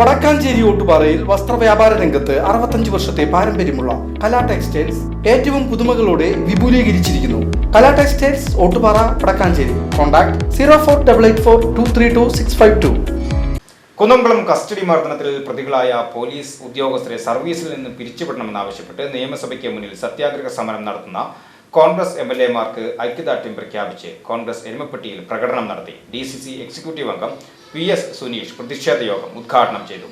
വടക്കാഞ്ചേരി ഓട്ടുപാറയിൽ വസ്ത്രവ്യാപാര രംഗത്ത് അറുപത്തഞ്ച് വർഷത്തെ പാരമ്പര്യമുള്ള കലാ ടെക്സ്റ്റൈൽസ് ഏറ്റവും പുതുമകളോടെ വിപുലീകരിച്ചിരിക്കുന്നു. Kala textiles Ottupara Vadakkanchery. Contact zero four double eight four two three two six five two. Kunnamkulam custody മർദ്ദനത്തിൽ പ്രതികളായ പോലീസ് ഉദ്യോഗസ്ഥരെ സർവീസിൽ നിന്ന് പിരിച്ചുവിടണമെന്നാവശ്യപ്പെട്ട് നിയമസഭയ്ക്ക് മുന്നിൽ സത്യാഗ്രഹ സമരം നടത്തുന്ന കോൺഗ്രസ് എം എൽ എമാർക്ക് ഐക്യദാർഢ്യം പ്രഖ്യാപിച്ച് കോൺഗ്രസ് എരുമപ്പെട്ടിയിൽ പ്രകടനം നടത്തി. ഡി സി സി എക്സിക്യൂട്ടീവ് അംഗം പി എസ് സുനീഷ് പ്രതിഷേധ യോഗം ഉദ്ഘാടനം ചെയ്തു.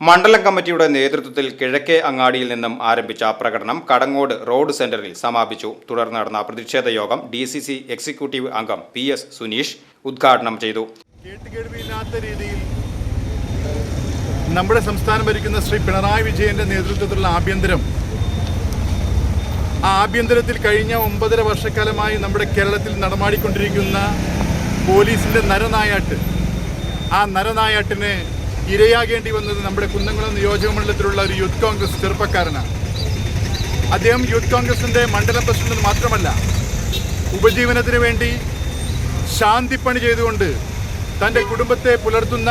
മണ്ഡലം കമ്മിറ്റിയുടെ നേതൃത്വത്തിൽ കിഴക്കേ അങ്ങാടിയിൽ നിന്നും ആരംഭിച്ച പ്രകടനം കടങ്ങോട് റോഡ് സെന്ററിൽ സമാപിച്ചു. തുടർന്ന് നടന്ന പ്രതിഷേധ യോഗം ഡി സി സി എക്സിക്യൂട്ടീവ് അംഗം പി എസ് സുനീഷ് ഉദ്ഘാടനം ചെയ്തു. കേട്ടുകേൾവിയില്ലാത്ത രീതിയിൽ നമ്മുടെ സംസ്ഥാനം ഭരിക്കുന്ന ശ്രീ പിണറായി വിജയന്റെ നേതൃത്വത്തിലുള്ള ആഭ്യന്തരം. ആ ആഭ്യന്തരത്തിൽ കഴിഞ്ഞ ഒമ്പതര വർഷക്കാലമായി നമ്മുടെ കേരളത്തിൽ നടമാടിക്കൊണ്ടിരിക്കുന്ന പോലീസിന്റെ നരനായാട്ട്. ആ നരനായാട്ടിന് ഇരയാകേണ്ടി വന്നത് നമ്മുടെ കുന്നംകുളം നിയോജക മണ്ഡലത്തിലുള്ള ഒരു യൂത്ത് കോൺഗ്രസ് ചെറുപ്പക്കാരനാണ്. അദ്ദേഹം യൂത്ത് കോൺഗ്രസിന്റെ മണ്ഡലം പ്രസിഡന്റ് മാത്രമല്ല ഉപജീവനത്തിന് വേണ്ടി ശാന്തിപ്പണി ചെയ്തുകൊണ്ട് തന്റെ കുടുംബത്തെ പുലർത്തുന്ന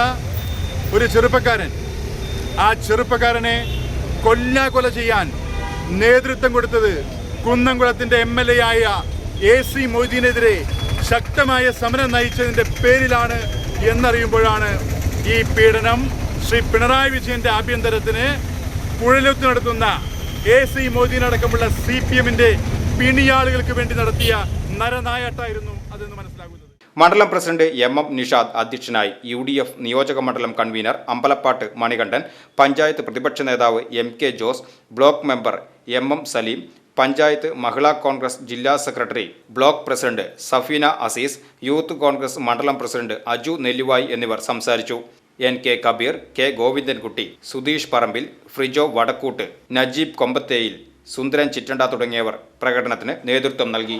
ഒരു ചെറുപ്പക്കാരൻ. ആ ചെറുപ്പക്കാരനെ കൊല്ലാകൊല ചെയ്യാൻ നേതൃത്വം കൊടുത്തത് കുന്നംകുളത്തിന്റെ എം എൽ എ ആയ എ സി മൊയ്തീനെതിരെ ശക്തമായ സമരം നയിച്ചതിന്റെ പേരിലാണ് എന്നറിയുമ്പോഴാണ് ഈ പീഡനം. ശ്രീ പിണറായി വിജയന്റെ ആഭ്യന്തരത്തിന് കുഴലൊത്ത് നടത്തുന്ന എ സി മൊയ്തീനടക്കമുള്ള സി പി എമ്മിന്റെ പിണിയാളുകൾക്ക് വേണ്ടി നടത്തിയ നരനായാട്ടായിരുന്നു അതെന്ന് മനസ്സിലാകുന്നത് മണ്ഡലം പ്രസിഡന്റ് എം എം നിഷാദ് അധ്യക്ഷനായി യു ഡി എഫ് നിയോജക മണ്ഡലം കൺവീനർ അമ്പലപ്പാട്ട് മണികണ്ഠൻ പഞ്ചായത്ത് പ്രതിപക്ഷ നേതാവ് M K Jose block member M M Saleem panchayat മഹിളാ കോൺഗ്രസ് ജില്ലാ secretary block president Safeena Azeez youth Congress മണ്ഡലം പ്രസിഡന്റ് അജു നെല്ലുവായി എന്നിവർ സംസാരിച്ചു. N K Kabeer K Govindankutty Sudheesh Parambil Frijo Vadakkoot Najeeb Kombatheyil Sundaran Chittanda തുടങ്ങിയവർ പ്രകടനത്തിന് നേതൃത്വം നൽകി.